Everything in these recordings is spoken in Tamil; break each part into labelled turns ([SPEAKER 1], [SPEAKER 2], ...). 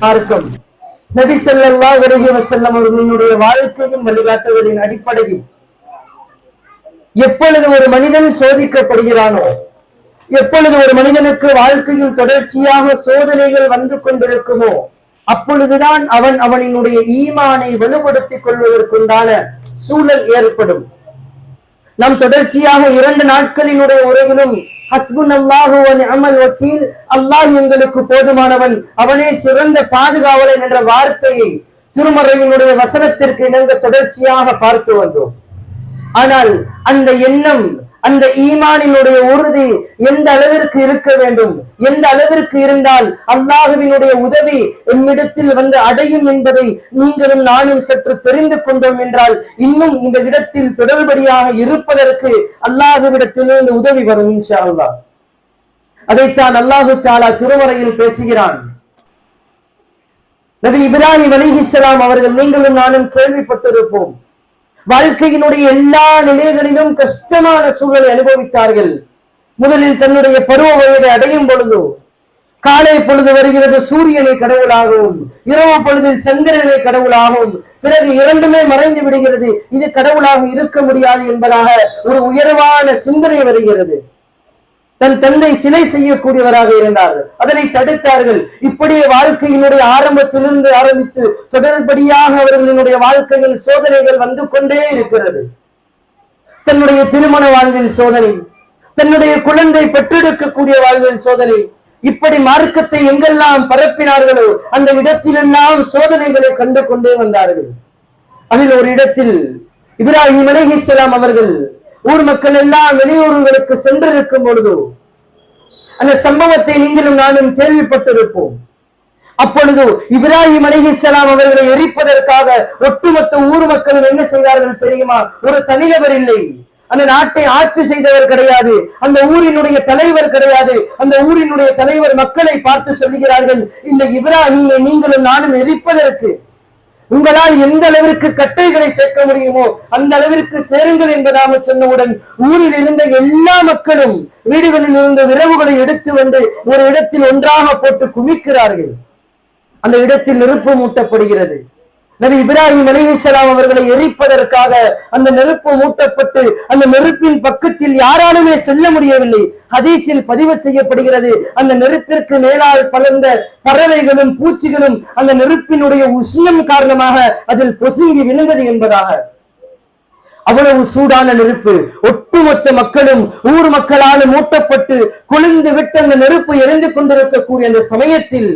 [SPEAKER 1] பார்க்கும் நபி செல்லல்லா அலைஹி வஸல்லம் அவர்களினுடைய வாழ்க்கையின் வழிகாட்டுதலின் அடிப்படையில் எப்பொழுது ஒரு மனிதன் சோதிக்கப்படுகிறானோ எப்பொழுது ஒரு மனிதனுக்கு வாழ்க்கையில் தொடர்ச்சியாக சோதனைகள் வந்து கொண்டிருக்குமோ அப்பொழுதுதான் அவன் அவனினுடைய ஈமானை வலுப்படுத்திக் கொள்வதற்குண்டான சூழல் ஏற்படும். நம் தொடர்ச்சியாக இரண்டு நாட்களினுடைய உரையிலும் அல்லாஹு அமல் வக்கீல். அல்லாஹ் எங்களுக்கு போதுமானவன். அவனே சிறந்த பாதுகாவலன் என்ற வார்த்தையை திருமறையினுடைய வசனத்திற்கு இணங்க தொடர்ச்சியாக பார்த்து வந்தோம். ஆனால் அந்த எண்ணம் அந்த ஈமானினுடைய உறுதி எந்த அளவிற்கு இருக்க வேண்டும்? எந்த அளவிற்கு இருந்தால் அல்லாஹுவினுடைய உதவி எம்மிடத்தில் வந்து அடையும் என்பதை நீங்களும் நானும் சற்று தெரிந்து கொண்டோம் என்றால் இன்னும் இந்த இடத்தில் தொடர்படியாக இருப்பதற்கு அல்லாஹுவிடத்திலிருந்து உதவி வரும் இன்ஷா அல்லாஹ் அதைத்தான் அல்லாஹு தாலா திருமறையில் பேசுகிறான். நபி இப்ராஹிம் அலிஹிஸ்லாம் அவர்கள் நீங்களும் நானும் கேள்விப்பட்டிருப்போம். வாழ்க்கையினுடைய எல்லா நிலைகளிலும் கஷ்டமான சூழலை அனுபவித்தார்கள். முதலில் தன்னுடைய பருவ வயதை அடையும் பொழுது காலை பொழுது வருகிறது சூரியனை கடவுளாகவும் இரவு பொழுதில் சந்திரனை கடவுளாகவும் பிறகு இரண்டுமே மறைந்து விடுகிறது. இது கடவுளாக இருக்க முடியாது என்பதாக ஒரு உயர்வான சிந்தனை வருகிறது. தன் தந்தை சிலை செய்யக்கூடியவராக இருந்தார்கள். அதனை தடுத்தார்கள். இப்படியே வாழ்க்கையினுடைய ஆரம்பத்திலிருந்து ஆரம்பித்து தொடர்படியாக அவர்களினுடைய வாழ்க்கையில் சோதனைகள் வந்து கொண்டே இருக்கிறது. தன்னுடைய திருமண வாழ்வில் சோதனை தன்னுடைய குழந்தை பெற்றெடுக்கக்கூடிய வாழ்வில் சோதனை இப்படி மார்க்கத்தை எங்கெல்லாம் பரப்பினார்களோ அந்த இடத்திலெல்லாம் சோதனைகளை கண்டு கொண்டே வந்தார்கள். அதில் ஒரு இடத்தில் இப்ராஹிம் அலைஹிஸ்ஸலாம் அவர்கள் ஊர் மக்கள் எல்லாம் வெளியூர்களுக்கு சென்றிருக்கும் பொழுது அந்த சம்பவத்தை நீங்களும் நானும் கேள்விப்பட்டிருப்போம். அப்பொழுது இப்ராஹிம் அலிஹிசலாம் அவர்களை எரிப்பதற்காக ஒட்டுமொத்த ஊர் மக்களும் என்ன செய்தார்கள் தெரியுமா? ஒரு தனிநபர் இல்லை. அந்த நாட்டை ஆட்சி செய்தவர் கிடையாது. அந்த ஊரினுடைய தலைவர் கிடையாது. அந்த ஊரினுடைய தலைவர் மக்களை பார்த்து சொல்லுகிறார்கள் இந்த இப்ராஹிமை நீங்களும் நானும் எரிப்பதற்கு. உங்களால் எந்த அளவிற்கு கட்டைகளை சேர்க்க முடியுமோ அந்த அளவிற்கு சேருங்கள் என்பதாக சொன்னவுடன் ஊரில் இருந்த எல்லா மக்களும் வீடுகளில் இருந்த விரவுகளை எடுத்து வந்து ஒரு இடத்தில் ஒன்றாக போட்டு குமிக்கிறார்கள். அந்த இடத்தில் நெருப்பு மூட்டப்படுகிறது. நபி இப்ராஹிம் அலிஹிஸ்லாம் அவர்களை எரிப்பதற்காக அந்த நெருப்பு மூட்டப்பட்டு அந்த நெருப்பின் பக்கத்தில் யாராலுமே செல்ல முடியவில்லை. ஹதீஸில் பதிவு செய்யப்படுகிறது அந்த நெருப்பிற்கு மேலால் பலர்ந்த பறவைகளும் பூச்சிகளும் அந்த நெருப்பினுடைய உஷ்ணம் காரணமாக அதில் பொசுங்கி விழுந்தது என்பதாக. அவ்வளவு சூடான நெருப்பு ஒட்டுமொத்த மக்களும் ஊர் மக்களால் மூட்டப்பட்டு குளிர்ந்து விட்டு அந்த நெருப்பு எரிந்து கொண்டிருக்கக்கூடிய அந்த சமயத்தில்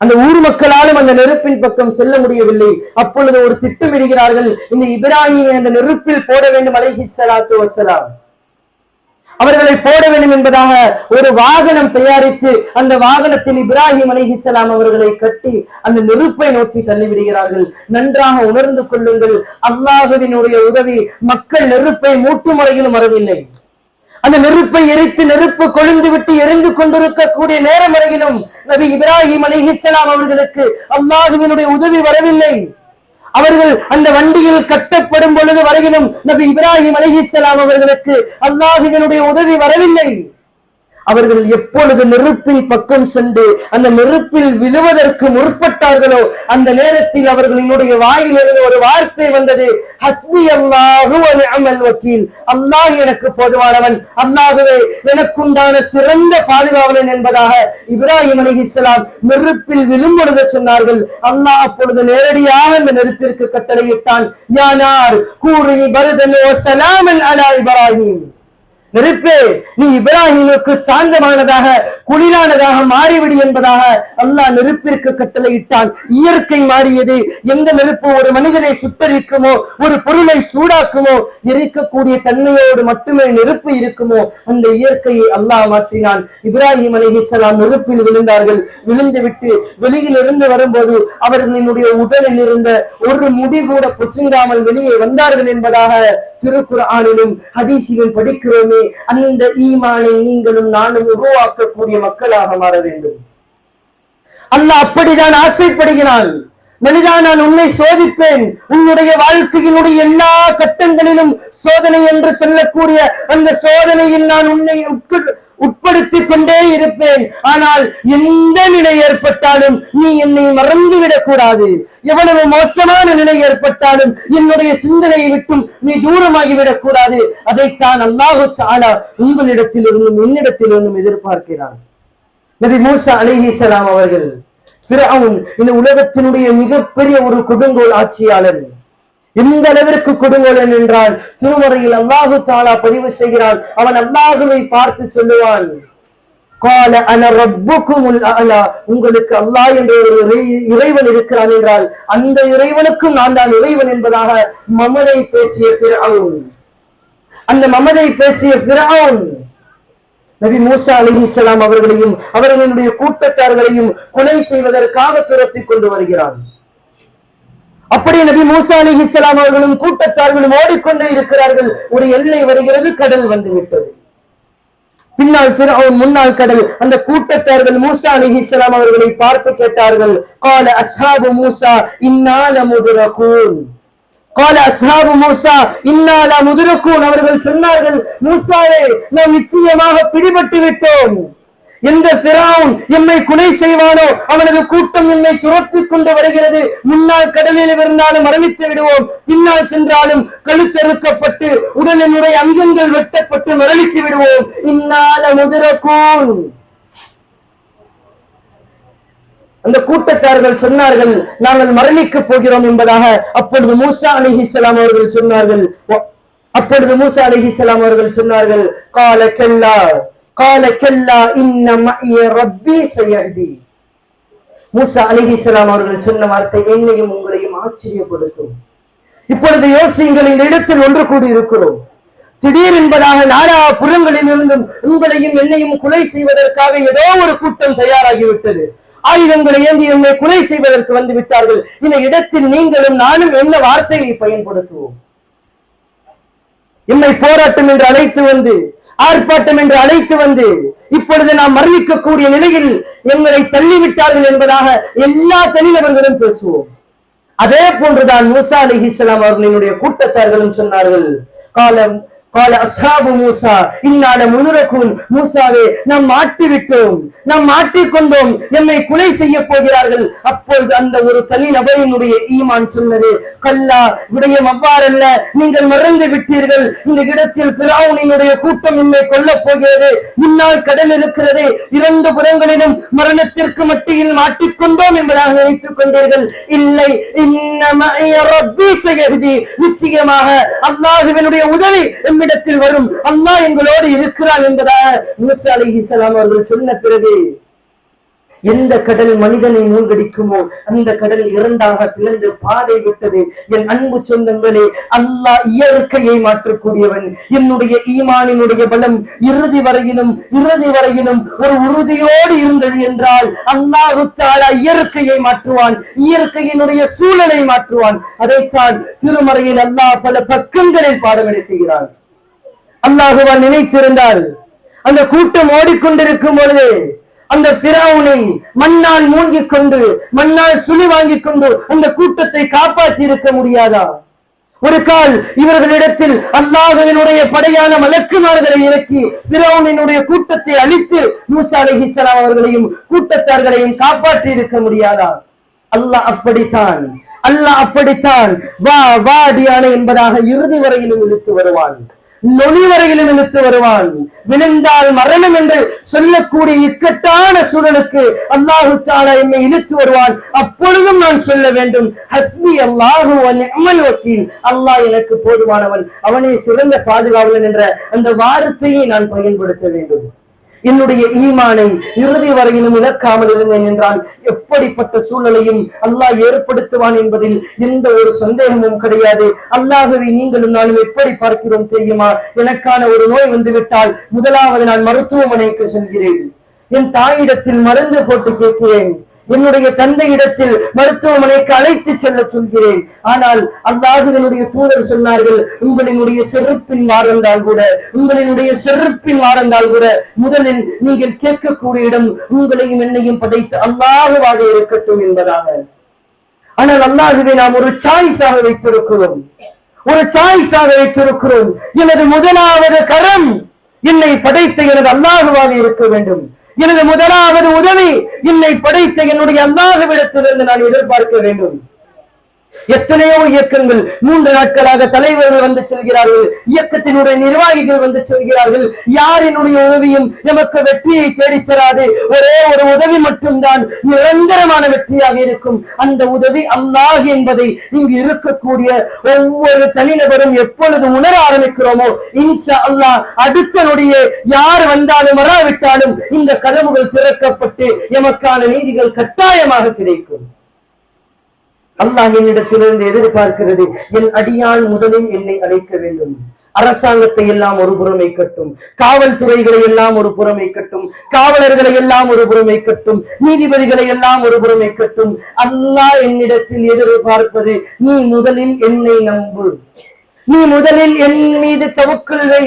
[SPEAKER 1] அந்த ஊர் மக்களாலும் அந்த நெருப்பின் பக்கம் செல்ல முடியவில்லை. அப்பொழுது ஒரு திட்டமிடுகிறார்கள் இந்த இப்ராஹிமை அந்த நெருப்பில் போட வேண்டும் அலைஹி சலாத்து வசலாம் அவர்களை போட வேண்டும் என்பதாக ஒரு வாகனம் தயாரித்து அந்த வாகனத்தில் இப்ராஹிம் அலைஹிஸ்ஸலாம் அவர்களை கட்டி அந்த நெருப்பை நோக்கி தள்ளிவிடுகிறார்கள். நன்றாக உணர்ந்து கொள்ளுங்கள். அல்லாஹுவினுடைய உதவி மக்கள் நெருப்பை மூட்டு முறையிலும் வரவில்லை அந்த நெருப்பை எரித்து நெருப்பு கொழுந்து விட்டு எரிந்து கொண்டிருக்கக்கூடிய நேரம் வரையிலும் நபி இப்ராஹிம் அலிஹிஸ்லாம் அவர்களுக்கு அல்லாஹுவினுடைய உதவி வரவில்லை. அவர்கள் அந்த வண்டியில் கட்டப்படும் பொழுது வரையிலும் நபி இப்ராஹிம் அலிஹிஸ்லாம் அவர்களுக்கு அல்லாஹுவினுடைய உதவி வரவில்லை. அவர்கள் எப்பொழுது நெருப்பின் பக்கம் சென்று அந்த நெருப்பில் விழுவதற்கு முற்பட்டார்களோ அந்த நேரத்தில் அவர்களினுடைய வாயிலிருந்து ஒரு வார்த்தை வந்தது ஹஸ்பி அல்லாஹு அமல் வக்கீல். அல்லாஹ் எனக்கு போதுமானவன் அல்லாகவே எனக்குண்டான சிறந்த பாதுகாவலன் என்பதாக இப்ராஹிம் அலி இஸ்லாம் நெருப்பில் விழும்பொழுது சொன்னார்கள். அல்லாஹ் அப்பொழுது நேரடியாக அந்த நெருப்பிற்கு கட்டளையிட்டான். யானார் கூறி பரதன் சலாமன் அலா இப்ராஹிம். நெருப்பே நீ இப்ராஹிமுக்கு சாந்தமானதாக குளிரானதாக மாறிவிடு என்பதாக அல்லாஹ் நெருப்பிற்கு கட்டளையிட்டான். இயற்கை மாறியது எந்த நெருப்பு ஒரு மனிதனை சுட்டரிக்குமோ ஒரு பொருளை சூடாக்குமோ எரிக்கக்கூடிய தன்மையோடு மட்டுமே நெருப்பு இருக்குமோ அந்த இயற்கையை அல்லாஹ் மாற்றினான். இப்ராஹிம் அலிஹிஸ்லாம் நெருப்பில் விழுந்தார்கள். விழுந்து விட்டு வெளியில் இருந்து வரும்போது அவர்களினுடைய உடலில் இருந்த ஒரு முடி கூட புசுங்காமல் வெளியே வந்தார்கள் என்பதாக திருக்குறானிலும் ஹதீசிலும் படிக்கிறோமே. அந்த ஈமானை நீங்களும் நானும் உருவாக்கக்கூடிய மக்களாக மாற வேண்டும். அல்ல அப்படிதான் ஆசைப்படுகிறான். மனிதா நான் உன்னை சோதிப்பேன். உன்னுடைய வாழ்க்கையினுடைய எல்லா கட்டங்களிலும் சோதனை என்று சொல்லக்கூடிய அந்த சோதனையில் நான் உன்னை உட்கு- உட்படுத்திக் கொண்டே இருப்பேன். ஆனால் எந்த நிலை ஏற்பட்டாலும் நீ என்னை மறந்து விடக்கூடாது எவ்வளவு மோசமான நிலை ஏற்பட்டாலும் என்னுடைய சிந்தனையை விட்டும் நீ தூரமாகி விடக்கூடாது அதைத்தான் அல்லாஹு தாலா உங்களிடத்திலிருந்தும் என்னிடத்திலிருந்தும் எதிர்பார்க்கிறான். நபி மூசா அலிஹிசலாம் அவர்கள் ஃபிரௌன் இந்த உலகத்தினுடைய மிகப்பெரிய ஒரு கொடுங்கோல் ஆட்சியாளர். இந்த அளவிற்கு கொடுங்கள் என்றால் திருமுறையில் அல்லாஹு தாலா பதிவு செய்கிறான். அவன் அல்லாஹுவை பார்த்து சொல்லுவான். கால அன ரப்புக்குமுல் அலா உங்களுக்கு அல்லாஹ் என்ற ஒரு இறை- இறைவன் இருக்கிறான் என்றால் அந்த இறைவனுக்கும் நான் தான் இறைவன் என்பதாக மமதை பேசிய ஃபிரௌன் அந்த மமதை பேசிய ஃபிரௌன் நபி மூசா அலிஹிஸ்லாம் அவர்களையும் அவர்களுடைய கூட்டத்தார்களையும் கொலை செய்வதற்காக துரத்தி கொண்டு வருகிறான். அப்படி நபி மூசா அலிஹிஸ்லாம் அவர்களும் கூட்டத்தார்களும் ஓடிக்கொண்டே இருக்கிறார்கள். ஒரு எல்லை வருகிறது கடல் வந்து விட்டது. பின்னால் ஃபிரௌன் முன்னாள் கடல். அந்த கூட்டத்தார்கள் மூசா அலிஹிஸ்லாம் அவர்களை பார்த்து கேட்டார்கள். கால அசாபு மூசா இன்னால முதுரகூன். கால அஸ்ஹாபு மூசா இன்னால முதுரக்கூன் அவர்கள் சொன்னார்கள் மூசாவே நாம் நிச்சயமாக பிடிபட்டு விட்டோம். எந்த பிராவுன் எம்மை கொலை செய்வானோ அவனது கூட்டம் என்னை துரத்தி கொண்டு வருகிறது. முன்னால் கடலில் இருந்தாலும் மரணித்து விடுவோம். பின்னால் சென்றாலும் கழுத்தறுக்கப்பட்டு உடலினுடைய அங்கங்கள் வெட்டப்பட்டு மரணித்து விடுவோம். இந்நாள முதிரக்கூன். அந்த கூட்டத்தார்கள் சொன்னார்கள் நாங்கள் மரணிக்க போகிறோம் என்பதாக. அப்பொழுது மூசா அலிஹிசலாம் அவர்கள் சொன்னார்கள். அப்பொழுது மூசா அலிஹிசலாம் அவர்கள் சொன்னார்கள் கால கெல்லா கால கெல்லா இன்ன மஇய ரப்பி சயஹ்தி மூசா அலிஹிஸ்லாம் அவர்கள் சொன்ன வார்த்தை என்னையும் உங்களையும் ஆச்சரியப்படுத்தும். இப்பொழுது யோசியுங்கள் இந்த இடத்தில் ஒன்று கூடி இருக்கிறோம் திடீர் என்பதாக நாலா புறங்களில் இருந்தும் உங்களையும் என்னையும் கொலை செய்வதற்காக ஏதோ ஒரு கூட்டம் தயாராகிவிட்டது. ஆயுதங்களை ஏந்தி என்னை கொலை செய்வதற்கு வந்து விட்டார்கள். இந்த இடத்தில் நீங்களும் நானும் என்ன வார்த்தையை பயன்படுத்துவோம்? என்னை போராட்டம் என்று அழைத்து வந்து ஆர்ப்பாட்டம் என்று அழைத்து வந்து இப்பொழுது நாம் மரணிக்கக்கூடிய நிலையில் எங்களை தள்ளிவிட்டார்கள் என்பதாக எல்லா தனிநபர்களும் பேசுவோம். அதே போன்றுதான் மூசா அலிஹிஸ்லாம் அவர்களினுடைய கூட்டத்தார்களும் சொன்னார்கள். காலம் கால அஸ்ஹாபு மூசா இன்னால முதுரக்கூன் மூசாவே நாம் மாட்டி விட்டோம் நாம் மாட்டிக்கொண்டோம். என்னை கொலை செய்ய போகிறார்கள். அப்பொழுது அந்த ஒரு தனி நபரினுடைய ஈமான் சொன்னது கல்லா விடயம் அவ்வாறல்ல. நீங்கள் மறந்து விட்டீர்கள். இந்த இடத்தில் பிராவுனினுடைய கூட்டம் என்னை கொல்லப் போகிறது. முன்னால் கடல் இருக்கிறது. இரண்டு புறங்களிலும் மரணத்திற்கு மட்டியில் மாட்டிக்கொண்டோம் என்பதாக நினைத்துக் கொண்டீர்கள். இல்லை. இன்னம நிச்சயமாக அல்லாஹுவினுடைய உதவி நம்மிடத்தில் வரும். அல்லா எங்களோடு இருக்கிறான் என்பதாக மூசா அவர்கள் சொன்ன பிறகு எந்த கடல் மனிதனை மூழ்கடிக்குமோ அந்த கடல் இரண்டாக பிளந்து பாதை விட்டது. என் அன்பு சொந்தங்களே அல்லாஹ் இயற்கையை மாற்றக்கூடியவன். என்னுடைய ஈமானினுடைய பலம் இறுதி வரையிலும் இறுதி வரையிலும் ஒரு உறுதியோடு இருந்தது என்றால் அல்லாஹு தாலா இயற்கையை மாற்றுவான் இயற்கையினுடைய சூழலை மாற்றுவான். அதைத்தான் திருமறையில் அல்லாஹ் பல பக்கங்களில் பாடம் எடுக்கிறான் அல்லாஹுவார் நினைத்திருந்தார். அந்த கூட்டம் ஓடிக்கொண்டிருக்கும் பொழுது அந்த பிராவுனை மண்ணால் மூங்கிக் கொண்டு மண்ணால் சுழி வாங்கிக் கொண்டு அந்த கூட்டத்தை காப்பாற்றி இருக்க முடியாதா? ஒரு கால் இவர்களிடத்தில் அல்லாஹுவினுடைய படையான மலக்குமார்களை இறக்கி பிறவுனினுடைய கூட்டத்தை அழித்து மூசா அலைஹிஸ்ஸலாம் அவர்களையும் கூட்டத்தார்களையும் காப்பாற்றி இருக்க முடியாதா? அல்லாஹ் அப்படித்தான் அல்லாஹ் அப்படித்தான் வா வாடியான என்பதாக இறுதி வரையிலும் இழுத்து வருவான். நொனி வரையிலும் இழுத்து வருவான். விழுந்தால் மரணம் என்று சொல்லக்கூடிய இக்கட்டான சூழலுக்கு அல்லாஹு தாலா என்னை இழுத்து வருவான். அப்பொழுதும் நான் சொல்ல வேண்டும் ஹஸ்பி அல்லாஹு அமல் வக்கீல். அல்லாஹ் எனக்கு போதுமானவன். அவனே சிறந்த பாதுகாவலன் என்ற அந்த வார்த்தையை நான் பயன்படுத்த வேண்டும். என்னுடைய ஈமானை இறுதி வரையிலும் இழக்காமல் இருந்தேன் என்றால் எப்படிப்பட்ட சூழலையும் அல்லாஹ் ஏற்படுத்துவான் என்பதில் எந்த ஒரு சந்தேகமும் கிடையாது. அல்லாஹவி நீங்களும் நானும் எப்படி பார்க்கிறோம் தெரியுமா? எனக்கான ஒரு நோய் வந்துவிட்டால் முதலாவது நான் மருத்துவமனைக்கு செல்கிறேன். என் தாயிடத்தில் மருந்து போட்டு கேட்கிறேன். என்னுடைய தந்தையிடத்தில் மருத்துவமனைக்கு அழைத்து செல்ல சொல்கிறேன். ஆனால் அல்லாஹுவினுடைய தூதர் சொன்னார்கள் உங்களினுடைய செருப்பின் வாரந்தால் கூட உங்களினுடைய செருப்பின் வாரந்தால் கூட முதலில் நீங்கள் கேட்கக்கூடிய இடம் உங்களையும் என்னையும் படைத்து அல்லாஹுவாக இருக்கட்டும் என்பதாக. ஆனால் அல்லாஹுவை நாம் ஒரு சாய்ஸாக வைத்திருக்கிறோம். ஒரு சாய்ஸாக வைத்திருக்கிறோம். எனது முதலாவது கரம் என்னை படைத்த எனது அல்லாஹுவாக இருக்க வேண்டும். எனது முதலாவது உதவி என்னை படைத்த என்னுடைய அல்லாஹ்விடத்திலிருந்து நான் எதிர்பார்க்க வேண்டும். எத்தனையோ இயக்கங்கள் மூன்று நாட்களாக தலைவர்கள் வந்து செல்கிறார்கள். இயக்கத்தினுடைய நிர்வாகிகள் வந்து செல்கிறார்கள். யாரினுடைய உதவியும் நமக்கு வெற்றியை தேடித்தராது. ஒரே ஒரு உதவி மட்டும்தான் நிரந்தரமான வெற்றியாக இருக்கும். அந்த உதவி அல்லாஹ் என்பதை இங்கு இருக்கக்கூடிய ஒவ்வொரு தனிநபரும் எப்பொழுது உணர ஆரம்பிக்கிறோமோ இன்ஷா அல்லாஹ் அடுத்த யார் வந்தாலும் வராவிட்டாலும் இந்த கதவுகள் திறக்கப்பட்டு எமக்கான நீதிகள் கட்டாயமாக கிடைக்கும். அல்லாஹ் என்னிடத்திலிருந்து எதிர்பார்க்கிறது. என் அடியான் முதலில் என்னை அழைக்க வேண்டும். அரசாங்கத்தை எல்லாம் ஒரு புறமை கட்டும். காவல்துறைகளை எல்லாம் ஒரு புறமை கட்டும். காவலர்களை எல்லாம் ஒரு புறமை கட்டும். நீதிபதிகளை எல்லாம் ஒரு புறமை கட்டும். அல்லாஹ் என்னிடத்தில் எதிர்பார்ப்பது நீ முதலில் என்னை நம்பு. நீ முதலில் என் மீது தவக்குள் வை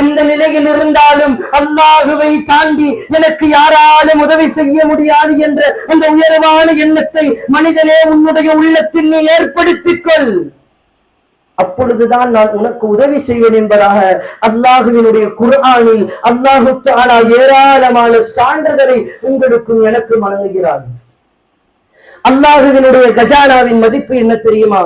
[SPEAKER 1] எந்த நிலையில் இருந்தாலும் அல்லாஹுவை தாண்டி எனக்கு யாராலும் உதவி செய்ய முடியாது என்ற அந்த உயர்வான எண்ணத்தை மனிதனே உன்னுடைய உள்ளத்தில் நீ ஏற்படுத்திக் கொள் அப்பொழுதுதான் நான் உனக்கு உதவி செய்வேன் என்பதாக அல்லாஹுவினுடைய குரானில் அல்லாஹு தானா ஏராளமான சான்றுகளை உங்களுக்கும் எனக்கும் வழங்குகிறான். அல்லாஹுவினுடைய கஜானாவின் மதிப்பு என்ன தெரியுமா?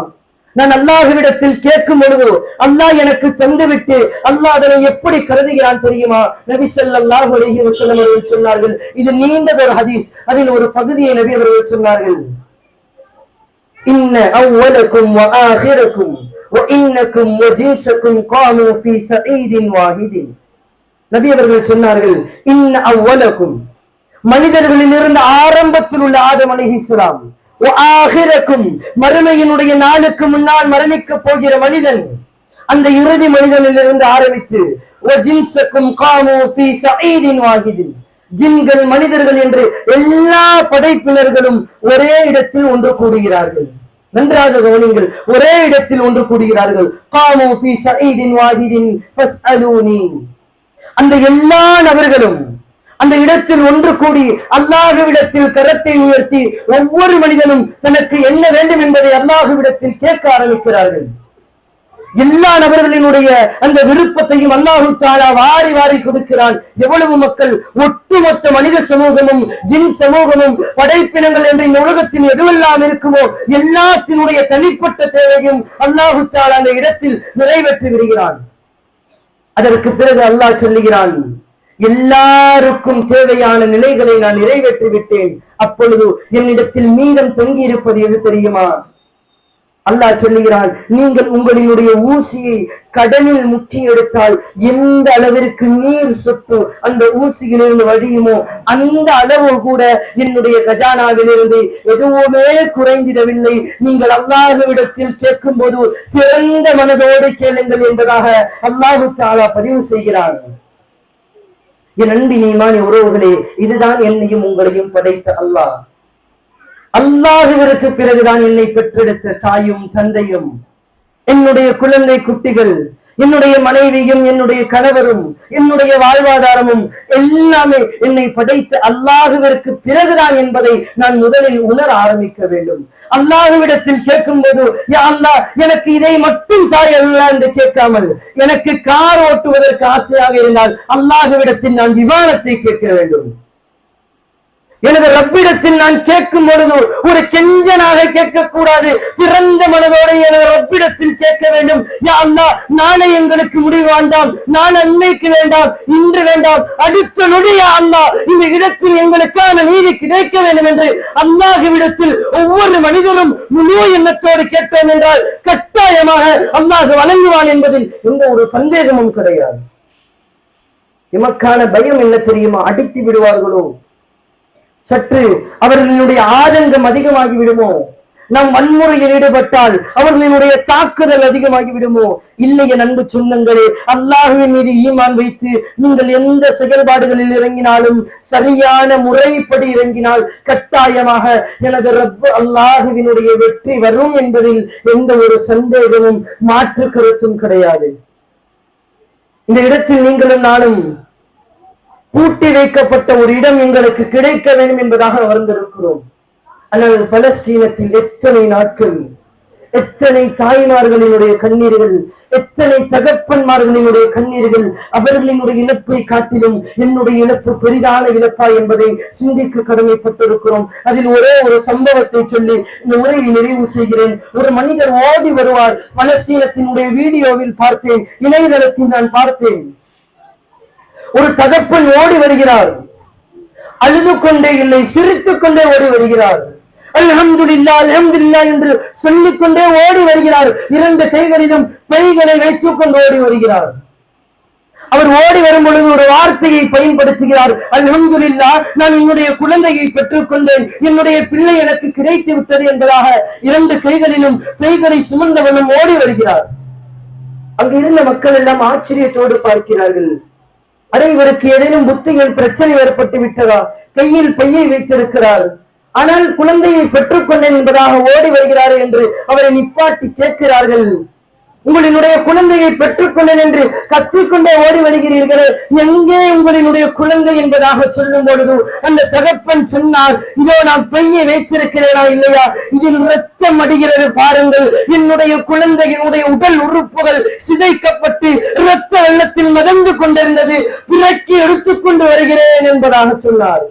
[SPEAKER 1] நான் அல்லாஹுவிடத்தில் கேட்கும் பொழுது அல்லாஹ் எனக்கு தந்துவிட்டு அல்லாஹ் அதனை எப்படி கருதுகிறான் தெரியுமா? நபி சொல்லாஹ் அலஹி வசலம் அவர்கள் சொன்னார்கள் இது நீண்டதொரு ஹதீஸ் அதில் ஒரு பகுதியை நபி அவர்கள் சொன்னார்கள். இன்ன அவ்வளக்கும் ஆகிரக்கும் இன்னக்கும் ஜின்சக்கும் காமு ஃபி சஈதின் வாஹிதின். நபி அவர்கள் சொன்னார்கள் இன்ன அவ்வளக்கும் மனிதர்களில் இருந்த ஆரம்பத்தில் உள்ள ஆதம் அலஹிஸ்லாம் ஆகிரக்கும் மறுமையினுடைய நாளுக்கு முன்னால் மரணிக்க போகிற மனிதன் அந்த இறுதி மனிதனிலிருந்து ஆரம்பித்து வஜின்சக்கும் காமு ஜின்கள் மனிதர்கள் என்று எல்லா படைப்பினர்களும் ஒரே இடத்தில் ஒன்று கூடுகிறார்கள். நன்றாக கவனிங்கள் ஒரே இடத்தில் ஒன்று கூடுகிறார்கள். காமோ ஃபீ அந்த எல்லா நபர்களும் அந்த இடத்தில் ஒன்று கூடி அல்லாஹுவிடத்தில் கரத்தை உயர்த்தி ஒவ்வொரு மனிதனும் தனக்கு என்ன வேண்டும் என்பதை அல்லாஹுவிடத்தில் கேட்க ஆரம்பிக்கிறார்கள். எல்லா நபர்களினுடைய அந்த விருப்பத்தையும் அல்லாஹு தாலா வாரி வாரி கொடுக்கிறான். எவ்வளவு மக்கள் ஒட்டுமொத்த மனித சமூகமும் ஜின் சமூகமும் படைப்பினங்கள் என்ற இந்த உலகத்தில் எதுவெல்லாம் இருக்குமோ எல்லாத்தினுடைய தனிப்பட்ட தேவையும் அல்லாஹு தாலா அந்த இடத்தில் நிறைவேற்றி விடுகிறான். அதற்கு பிறகு அல்லாஹ் சொல்லுகிறான் எல்லாருக்கும் தேவையான நிலைகளை நான் நிறைவேற்றி விட்டேன். அப்பொழுது என்னிடத்தில் மீதம் தொங்கி இருப்பது எது தெரியுமா? அல்லாஹ் சொல்லுகிறான் நீங்கள் உங்களினுடைய ஊசியை கடலில் முக்கி எடுத்தால் எந்த அளவிற்கு நீர் சொட்டு அந்த ஊசியிலிருந்து வழியுமோ அந்த அளவு கூட என்னுடைய கஜானாவிலிருந்து எதுவுமே குறைந்திடவில்லை. நீங்கள் அல்லாஹுவிடத்தில் கேட்கும் போது திறந்த மனதோடு கேளுங்கள் என்பதாக அல்லாஹு தாலா பதிவு செய்கிறார்கள் என் அன்பின் ஈமானி உறவுகளே இதுதான் என்னையும் உங்களையும் படைத்த அல்லாஹ். அல்லாஹுவிற்கு பிறகுதான் என்னை பெற்றெடுத்த தாயும் தந்தையும் என்னுடைய குழந்தை குட்டிகள் என்னுடைய மனைவியும் என்னுடைய கணவரும் என்னுடைய வாழ்வாதாரமும் எல்லாமே என்னை படைத்த அல்லாஹுவிற்கு பிறகுதான் என்பதை நான் முதலில் உணர ஆரம்பிக்க வேண்டும். அல்லாஹுவிடத்தில் கேட்கும் போது யா எனக்கு இதை மட்டும் தாய் அல்ல என்று கேட்காமல் எனக்கு கார் ஓட்டுவதற்கு ஆசையாக இருந்தால் அல்லாஹுவிடத்தில் நான் விமானத்தை கேட்க வேண்டும். எனது ரப்பிடத்தில் நான் கேட்கும் பொழுது ஒரு கெஞ்சனாக கேட்கக்கூடாது. திறந்த மனதோடு எனது ரப்பிடத்தில் கேட்க வேண்டும். யா அல்லாஹ் நாளை எங்களுக்கு முடிவு வேண்டாம் நான் அன்னைக்கு வேண்டாம் இன்று வேண்டாம். அடுத்த நொடியா அல்லா இந்த இடத்தில் எங்களுக்கான நீதி கிடைக்க வேண்டும் என்று அல்லாஹுவிடத்தில் ஒவ்வொரு மனிதரும் முழு எண்ணத்தோடு கேட்டோம் என்றால் கட்டாயமாக அல்லாஹ் வணங்குவான் என்பதில் எந்த ஒரு சந்தேகமும் கிடையாது. எமக்கான பயம் என்ன தெரியுமா? அடித்து விடுவார்களோ? சற்று அவர்களுடைய ஆதங்கம் அதிகமாகி விடுமோ நாம் வன்முறையில் ஈடுபட்டால் அவர்களினுடைய தாக்குதல் அதிகமாகி விடுமோ இல்லைய நண்பு சொந்தங்களே அல்லாஹுவின் மீது ஈமான் வைத்து நீங்கள் எந்த செயல்பாடுகளில் இறங்கினாலும் சரியான முறைப்படி இறங்கினால் கட்டாயமாக எனது ரப்பு அல்லாஹுவினுடைய வெற்றி வரும் என்பதில் எந்த ஒரு சந்தேகமும் மாற்று கருத்தும் கிடையாது. இந்த இடத்தில் நீங்களும் நானும் பூட்டி வைக்கப்பட்ட ஒரு இடம் எங்களுக்கு கிடைக்க வேண்டும் என்பதாக வந்திருக்கிறோம் ஆனால் பலஸ்தீனத்தில் எத்தனை நாட்கள் எத்தனை தாய்மார்களினுடைய கண்ணீர்கள் எத்தனை தகப்பன்மார்களினுடைய கண்ணீர்கள் அவர்களினுடைய இழப்பை காட்டிலும் என்னுடைய இழப்பு பெரிதான இழப்பா என்பதை சிந்திக்க கடமைப்பட்டிருக்கிறோம். அதில் ஒரே ஒரு சம்பவத்தை சொல்லி இந்த உரையை நிறைவு செய்கிறேன். ஒரு மனிதர் ஓடி வருவார். பலஸ்தீனத்தினுடைய வீடியோவில் பார்த்தேன். இணையதளத்தில் நான் பார்த்தேன். ஒரு தகப்பன் ஓடி வருகிறார். அழுது கொண்டே இல்லை சிரித்துக் கொண்டே ஓடி வருகிறார். அல்ஹம்துலில்லா அல்ஹம்துலில்லா என்று சொல்லிக் கொண்டே ஓடி வருகிறார். இரண்டு கைகளிலும் பெய்களை வைத்துக் கொண்டு ஓடி வருகிறார். அவர் ஓடி வரும் பொழுது ஒரு வார்த்தையை பயன்படுத்துகிறார். அல்ஹம்துலில்லா நான் என்னுடைய குழந்தையை பெற்றுக் கொண்டேன் என்னுடைய பிள்ளை எனக்கு கிடைத்து விட்டது என்பதாக இரண்டு கைகளிலும் பெய்களை சுமந்தவனும் ஓடி வருகிறார். அங்கு இருந்த மக்கள் எல்லாம் ஆச்சரியத்தோடு பார்க்கிறார்கள். அடே இவருக்கு ஏதேனும் புத்தியில் பிரச்சனை ஏற்பட்டு விட்டதா? கையில் பையை வைத்திருக்கிறார். ஆனால் குழந்தையை பெற்றுக்கொண்டேன் என்பதாக ஓடி வருகிறார் என்று அவரை நிப்பாட்டி கேட்கிறார்கள். உங்களினுடைய குழந்தையை பெற்றுக்கொண்டேன் என்று கத்திக்கொண்டே ஓடி வருகிறீர்களே. எங்கே உங்களினுடைய குழந்தை என்பதாக சொல்லும் பொழுது அந்த தகப்பன் சொன்னார் இதோ நான் பையை வைத்திருக்கிறேனா இல்லையா? இதில் ரத்தம் அடிகிறது பாருங்கள். என்னுடைய குழந்தையினுடைய உடல் உறுப்புகள் சிதைக்கப்பட்டு இரத்த வெள்ளத்தில் மிதந்து கொண்டிருந்தது பிறக்கி எடுத்துக்கொண்டு வருகிறேன் என்பதாக சொன்னார்.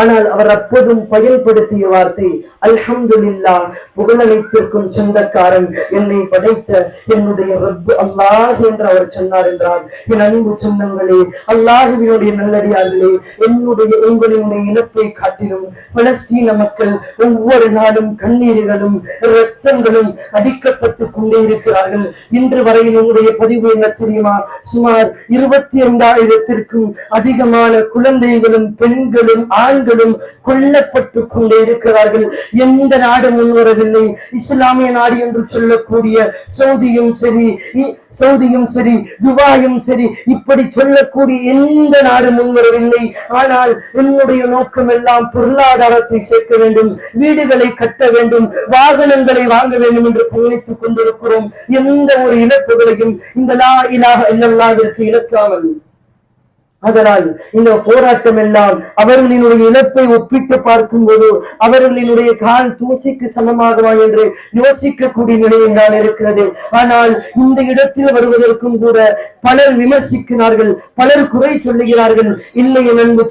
[SPEAKER 1] ஆனால் அவர் அப்போதும் பயன்படுத்திய வார்த்தை அல்ஹம்துல்லா புகழனைத்திற்கும் சொந்தக்காரன் என்னை படைத்த என்னுடைய ரப்பு அல்லாஹ் என்று அவர் சொன்னார் என்றார். என் அன்பு சொந்தங்களே அல்லாஹுவினுடைய நல்லடியார்களே என்னுடைய உங்களினுடைய இழப்பை காட்டிலும் பலஸ்தீன மக்கள் ஒவ்வொரு நாளும் கண்ணீர்களும் இரத்தங்களும் அடிக்கப்பட்டு கொண்டே இருக்கிறார்கள். இன்று வரையில் உங்களுடைய பதிவு என்ன தெரியுமா? சுமார் இருபத்தி ஐந்தாயிரத்திற்கும் அதிகமான குழந்தைகளும் பெண்களும் அவர்களும் கொல்லப்பட்டு கொண்டே இருக்கிறார்கள். எந்த நாடு முன்வரவில்லை இஸ்லாமிய நாடு என்று சொல்லக்கூடிய சவுதியும் சரி சவுதியும் சரி துபாயும் சரி இப்படி சொல்லக்கூடிய எந்த நாடு முன்வரவில்லை ஆனால் என்னுடைய நோக்கம் எல்லாம் பொருளாதாரத்தை சேர்க்க வேண்டும் வீடுகளை கட்ட வேண்டும் வாகனங்களை வாங்க வேண்டும் என்று பயணித்துக் கொண்டிருக்கிறோம். எந்த ஒரு இழப்புகளையும் இந்த லா இலாஹ இல்லல்லாவிற்கு இழக்காமல் அதனால் இந்த போராட்டம் எல்லாம் அவர்களினுடைய இழப்பை ஒப்பிட்டு பார்க்கும்போது அவர்களினுடைய கால் தூசிக்கு சமமாகுமா என்று யோசிக்கக்கூடிய நிலையில் தான் இருக்கிறது. ஆனால் இந்த இடத்தில் வருவதற்கும் கூட பலர் விமர்சிக்கிறார்கள் பலர் குறை சொல்லுகிறார்கள். இல்லை என் அன்பு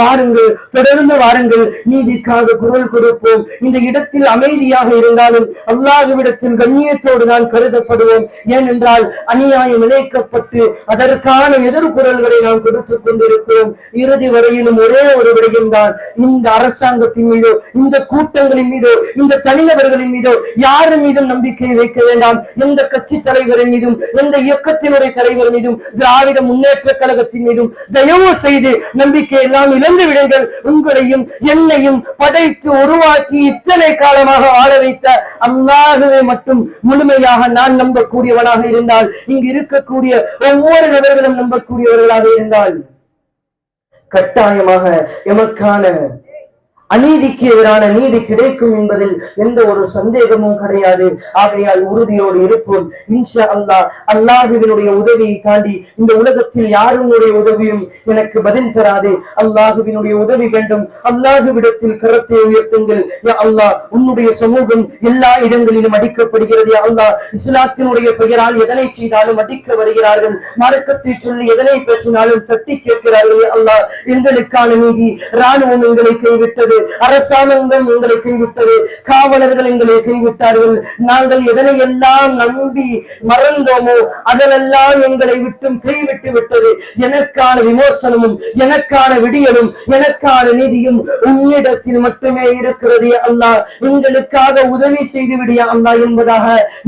[SPEAKER 1] வாருங்கள் தொடர்ந்து வாருங்கள் நீதிக்காக குரல் கொடுப்போம். இந்த இடத்தில் அமைதியாக இருந்தாலும் அல்லாதவிடத்தில் கண்ணியத்தோடு நான் கருதப்படுவோம். ஏனென்றால் அநியாயம் இணைக்கப்பட்டு அதற்கான எதிர்குரல்களை நாம் நாம் கொடுத்துக் கொண்டிருக்கிறோம். இறுதி வரையிலும் ஒரே ஒரு விடயம் தான். இந்த அரசாங்கத்தின் மீதோ இந்த கூட்டங்களின் மீதோ இந்த தனிநபர்களின் மீதோ யாரின் மீதும் நம்பிக்கை வைக்க வேண்டாம். எந்த கட்சி தலைவரின் மீதும் எந்த இயக்கத்தினுடைய தலைவர் மீதும் திராவிட முன்னேற்ற கழகத்தின் மீதும் தயவு செய்து நம்பிக்கை எல்லாம் இழந்து விடுங்கள். உங்களையும் என்னையும் படைத்து உருவாக்கி இத்தனை காலமாக வாழ வைத்த அல்லாகவே மட்டும் முழுமையாக நான் நம்பக்கூடியவனாக இருந்தால் இங்கு இருக்கக்கூடிய ஒவ்வொரு நபர்களும் நம்பக்கூடியவர்களாக இருந்தால் கட்டாயமாக எமக்கான அநீதிக்கு எதிரான நீதி கிடைக்கும் என்பதில் எந்த ஒரு சந்தேகமும் கிடையாது. ஆகையால் உறுதியோடு இருப்போம். இன்ஷா அல்லா அல்லாஹுவினுடைய உதவியை தாண்டி இந்த உலகத்தில் யாருடைய உதவியும் எனக்கு பதில் தராது. அல்லாஹுவினுடைய உதவி வேண்டும். அல்லாஹுவிடத்தில் கரத்தை உயர்த்துங்கள். யா அல்லாஹ் உன்னுடைய சமூகம் எல்லா இடங்களிலும் அடிக்கப்படுகிறது. யா அல்லாஹ் இஸ்லாத்தினுடைய பெயரால் எதனை செய்தாலும் அடிக்க வருகிறார்கள். மார்க்கத்தை சொல்லி எதனை பேசினாலும் தட்டி கேட்கிறார்கள். அல்லாஹ் எங்களுக்கான நீதி ராணுவம் எங்களை கைவிட்டது. கைவிட்டது அரசாங்கம் எங்களை கைவிட்டது காவலர்கள் எங்களை கைவிட்டார்கள் நாங்கள் எதனை எல்லாம் நம்பி மறந்தோமோ அதனெல்லாம் எங்களை விட்டும் கைவிட்டு விட்டது. எனக்கான விமோசனமும் எனக்கான விடியலும் எனக்கான நிதியும் உன்னிடத்தில் மட்டுமே இருக்கிறது அல்லா எங்களுக்காக உதவி செய்து விடிய அல்லாஹ் என்பதாக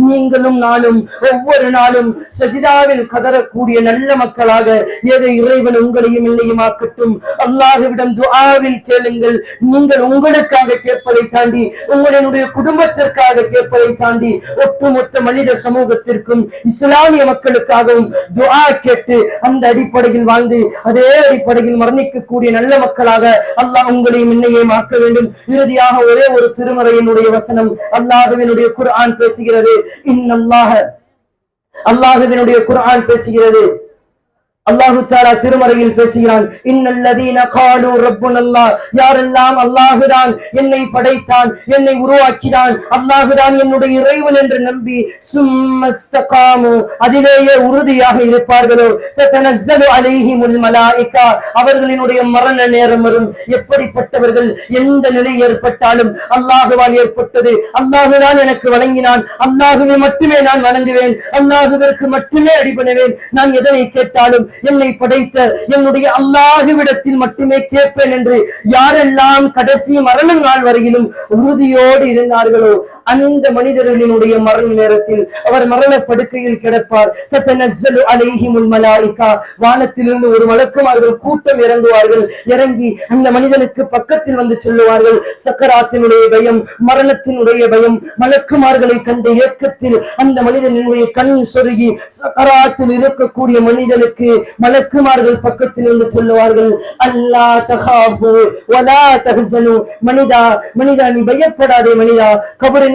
[SPEAKER 1] நீங்களும் நானும் ஒவ்வொரு நாளும் சஜிதாவில் கதறக்கூடிய நல்ல மக்களாக ஏதோ இறைவன் உங்களையும் என்னையும் ஆக்கட்டும் அல்லாஹுவிடம் துஆவில் கேளுங்கள். நீ நீங்கள் உங்களுக்காக கேட்பதை தாண்டி உங்களுடைய குடும்பத்திற்காக கேட்பதை தாண்டி ஒட்டுமொத்த மனித சமூகத்திற்கும் இஸ்லாமிய மக்களுக்காகவும் துவா கேட்டு அந்த அடிப்படையில் வாழ்ந்து அதே அடிப்படையில் மரணிக்கக்கூடிய நல்ல மக்களாக அல்லாஹ் உங்களையும் என்னையும் ஆக்க வேண்டும். இறுதியாக ஒரே ஒரு திருமறையினுடைய வசனம் அல்லாஹுவினுடைய குர்ஆன் பேசுகிறது. இன்னல்லாஹ அல்லாஹுவினுடைய குர்ஆன் பேசுகிறது. அல்லாஹு தாலா திருமறையில் பேசுகிறான் இன்னல்லதீன காலு ரப்புனல்லா. யாரெல்லாம் அல்லாஹுதான் என்னை படைத்தான் என்னை உருவாக்கினான் அல்லாஹுதான் என்னுடைய இறைவன் என்று நம்பி சும்மஸ்தகாமு. அதிலேயே உறுதியாக இருப்பார்களோ? தத்தனஸ்ஸலு அலைஹிமுல் மலாயிகா. அவர்களினுடைய மரண நேரம் வரும். எப்படிப்பட்டவர்கள் எந்த நிலை ஏற்பட்டாலும் அல்லாஹுவால் ஏற்பட்டது. அல்லாஹுதான் எனக்கு வழங்கினான். அல்லாஹுவை மட்டுமே நான் வணங்குவேன். அல்லாஹுவிற்கு மட்டுமே அடிபணுவேன். நான் எதனை கேட்டாலும் என்னை படைத்த என்னுடைய அல்லாஹுவிடத்தில் மட்டுமே கேட்பேன் என்று யாரெல்லாம் கடைசி மரண நாள் வரையிலும் உறுதியோடு இருந்தார்களோ அந்த மனிதர்களினுடைய மரண நேரத்தில் அவர் மரண படுக்கையில் கிடப்பார் வானத்திலிருந்து ஒரு மலக்குமார்கள் கூட்டம் இறங்குவார்கள். இறங்கி அந்த மனிதனுக்கு பக்கத்தில் வந்து சொல்லுவார்கள். சக்கராத்தினுடைய பயம் மரணத்தினுடைய பயம் மலக்குமார்களை கண்ட இயக்கத்தில் அந்த மனிதனுடைய கண் சொருகி சக்கராத்தில் இருக்கக்கூடிய மனிதனுக்கு மலக்குமார்கள் பக்கத்தில் வந்து சொல்லுவார்கள். அல்லா தகாஃபு வலா மனிதா மனிதா நீ பயப்படாதே மனிதா.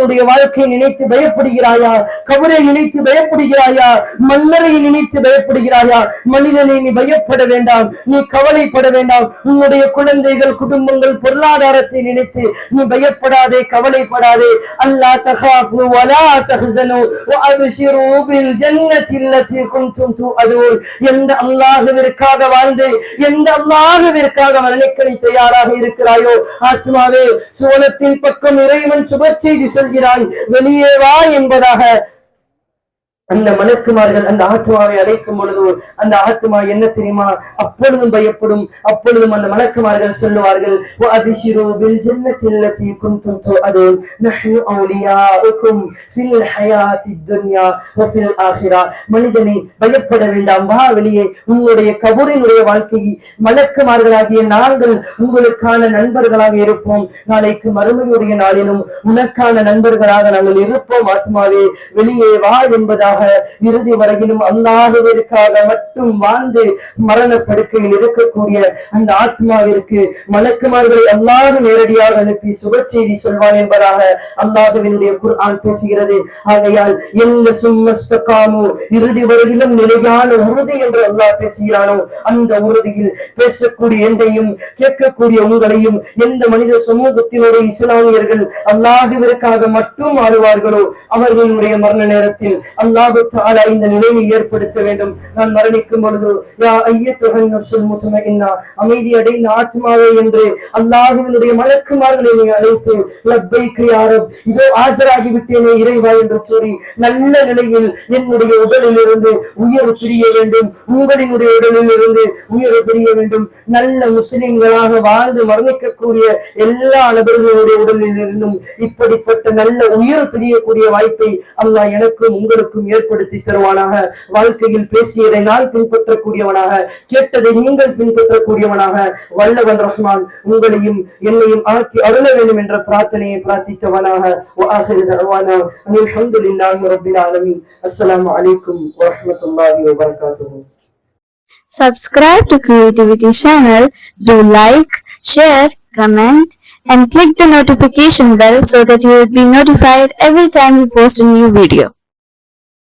[SPEAKER 1] என்னுடைய வாழ்க்கையை நினைத்து பயப்படுகிறாயா? கபரை நினைத்து பயப்படுகிறாயா? மன்னரை நினைத்து பயப்படுகிறாயா? மனிதனை நீ பயப்பட வேண்டாம். நீ கவலைப்பட வேண்டாம். உன்னுடைய குழந்தைகள் குடும்பங்கள் பொருளாதாரத்தை நினைத்து நீ பயப்படாதே கவலைப்படாதே. அல்லா தகாஃபு வலா தஹ்சனு வஅப்ஷிரு பில் ஜன்னத்தி அல்லதி குன்தும் துஅதூன் எந்த அல்லாஹ்விற்காக வாழ்ந்து எந்த அல்லாஹ்விற்காக மரணிக்கணி தயாராக இருக்கிறாயோ? ஆத்மாவே சுவனத்தின் பக்கம் இறைவன் சுப செய்தி சொல்கிறான் வெளியே வா என்பதாக அந்த மலக்குமார்கள் அந்த ஆத்மாவை அழைக்கும் பொழுது அந்த ஆத்மா என்ன தெரியுமா? அப்பொழுதும் பயப்படும். அப்பொழுதும் அந்த மலக்குமார்கள் சொல்லுவார்கள் மனிதனை பயப்பட வேண்டாம். வா வெளியே உங்களுடைய கபூரினுடைய வாழ்க்கையை. மலக்குமார்களாகிய நாங்கள் உங்களுக்கான நண்பர்களாக இருப்போம். நாளைக்கு மறுமையுடைய நாளிலும் உனக்கான நண்பர்களாக நாங்கள் இருப்போம். ஆத்மாவே வெளியே வா என்பதாக இறுதி வரையிலும் அல்லாஹுவிற்காக மட்டும் வாழ்ந்து மரண படுக்கையில் இருக்கக்கூடிய அந்த ஆத்மாவிற்கு மலக்குமார்களை அல்லாஹ் நேரடியாக அனுப்பி சுப செய்தி சொல்வான் என்பதாக அல்லாஹுவினுடைய குர்ஆன் பேசுகிறது. ஆகையால் என்ன சும்மஸ்தகாமோ இறுதி வரையிலும் நிலையான உறுதி என்று அல்லாஹ் பேசுகிறானோ அந்த உறுதியில் பேசக்கூடிய என்றையும் கேட்கக்கூடிய உங்களையும் எந்த மனித சமூகத்தினுடைய இஸ்லாமியர்கள் அல்லாஹுவிற்காக மட்டும் ஆடுவார்களோ அவர்களுடைய மரண நேரத்தில் அல்லாஹ் தாலா இந்த நிலையை ஏற்படுத்த வேண்டும். நான் மரணிக்கும் பொழுது யா ஐயத்துஹன் நஃப்ஸுல் முத்மஇன்னா அமைதி அடைந்த ஆத்மாவே என்று அல்லாஹுவினுடைய மலக்குமார்களை நீ அழைத்து லப்பைக்கு யாரும் இதோ ஆஜராகி விட்டேனே இறைவா என்று சொல்லி நல்ல நிலையில் என்னுடைய உடலில் இருந்து உயர் பிரிய வேண்டும். உங்களினுடைய உடலில் இருந்து உயர் பிரிய வேண்டும். நல்ல முஸ்லிம்களாக வாழ்ந்து மரணிக்கக்கூடிய எல்லா நபர்களுடைய உடலில் இருந்தும் இப்படிப்பட்ட நல்ல உயர் பிரியக்கூடிய வாய்ப்பை அல்லாஹ் எனக்கும் உங்களுக்கும் ஏற்படுத்தி தருவானாக. வாழ்க்கையில் பேசியதை நான் பின்பற்றக்கூடியவனாக கேட்டதை நீங்கள் பின்பற்றக்கூடியவனாக வல்லவன் ரஹ்மான் உங்களையும் என்னையும் ஆக்கி அருள வேண்டும் என்ற பிரார்த்தனையை பிரார்த்தித்தவனாக. அலமதுல்லாஹி ரபில் ஆலமின். அஸ்லாம் வலைக்கும் வரமத்துல்லாஹி வபர்காத்து
[SPEAKER 2] Subscribe to Creativity channel, do like, share, comment and click the notification bell so that you will be notified every time we post a new video.